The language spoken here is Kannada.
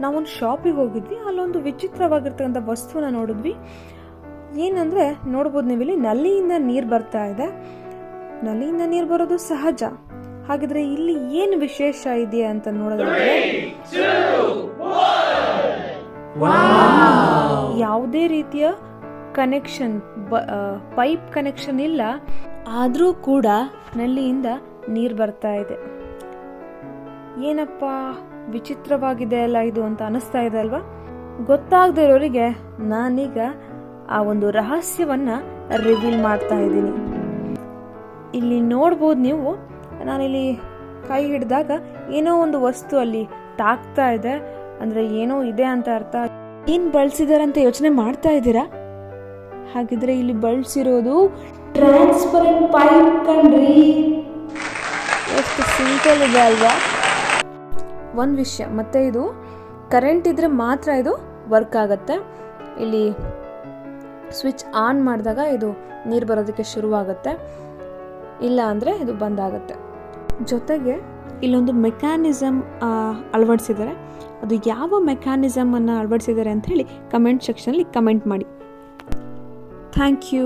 ನಾವೊಂದು ಶಾಪಿಗೆ ಹೋಗಿದ್ವಿ, ಅಲ್ಲೊಂದು ವಿಚಿತ್ರವಾಗಿರ್ತಕ್ಕಂಥ ವಸ್ತುವನ್ನ ನೋಡಿದ್ವಿ. ಏನಂದರೆ, ನೋಡ್ಬೋದು ನೀವು ಇಲ್ಲಿ, ನಲ್ಲಿಯಿಂದ ನೀರು ಬರ್ತಾ ಇದೆ. ನಲ್ಲಿಯಿಂದ ನೀರು ಬರೋದು ಸಹಜ. ಹಾಗಿದ್ರೆ ಇಲ್ಲಿ ಏನು ವಿಶೇಷ ಇದೆ ಅಂತ ನೋಡೋದಾದ್ರೆ, ಯಾವುದೇ ರೀತಿಯ ಕನೆಕ್ಷನ್ ಪೈಪ್ ಕನೆಕ್ಷನ್ ಇಲ್ಲ. ಆದರೂ ಕೂಡ ನಲ್ಲಿಯಿಂದ ನೀರು ಬರ್ತಾ ಇದೆ. ಏನಪ್ಪ ವಿಚಿತ್ರವಾಗಿದೆ ಅಲ್ಲ ಇದು ಅಂತ ಅನಿಸ್ತಾ ಇದೆ ಅಲ್ವಾ? ಗೊತ್ತಾಗದೇ ಇರೋರಿಗೆ ನಾನೀಗ ಆ ಒಂದು ರಹಸ್ಯವನ್ನ ರಿವೀಲ್ ಮಾಡ್ತಾ ಇದ್ದೀನಿ. ಇಲ್ಲಿ ನೋಡ್ಬೋದು ನೀವು, ನಾನಿಲ್ಲಿ ಕೈ ಹಿಡಿದಾಗ ಏನೋ ಒಂದು ವಸ್ತು ಅಲ್ಲಿ ತಾಕ್ತಾ ಇದೆ, ಅಂದ್ರೆ ಏನೋ ಇದೆ ಅಂತ ಅರ್ಥ. ಏನ್ ಬಳಸಿದ್ದಾರೆ ಅಂತ ಯೋಚನೆ ಮಾಡ್ತಾ ಇದ್ದೀರಾ? ಹಾಗಿದ್ರೆ ಇಲ್ಲಿ ಬಳಸಿರೋದು ಟ್ರಾನ್ಸ್ಪರೆಂಟ್ ಪೈಪ್ ಕಣ್ರಿ. ಎಷ್ಟು ಸಿಂಪಲ್ ಇದೆ ಅಲ್ವಾ? ಒಂದು ವಿಷಯ. ಮತ್ತು ಇದು ಕರೆಂಟ್ ಇದ್ದರೆ ಮಾತ್ರ ಇದು ವರ್ಕ್ ಆಗುತ್ತೆ. ಇಲ್ಲಿ ಸ್ವಿಚ್ ಆನ್ ಮಾಡಿದಾಗ ಇದು ನೀರು ಬರೋದಕ್ಕೆ ಶುರುವಾಗುತ್ತೆ. ಇಲ್ಲ ಅಂದರೆ ಇದು ಬಂದಾಗುತ್ತೆ ಜೊತೆಗೆ ಇಲ್ಲೊಂದು ಮೆಕ್ಯಾನಿಸಮ್ ಅಳವಡಿಸಿದ್ದಾರೆ ಅದು ಯಾವ ಮೆಕ್ಯಾನಿಸಮನ್ನು ಅಳವಡಿಸಿದ್ದಾರೆ ಅಂತ ಹೇಳಿ ಕಮೆಂಟ್ ಸೆಕ್ಷನಲ್ಲಿ ಕಮೆಂಟ್ ಮಾಡಿ. Thank you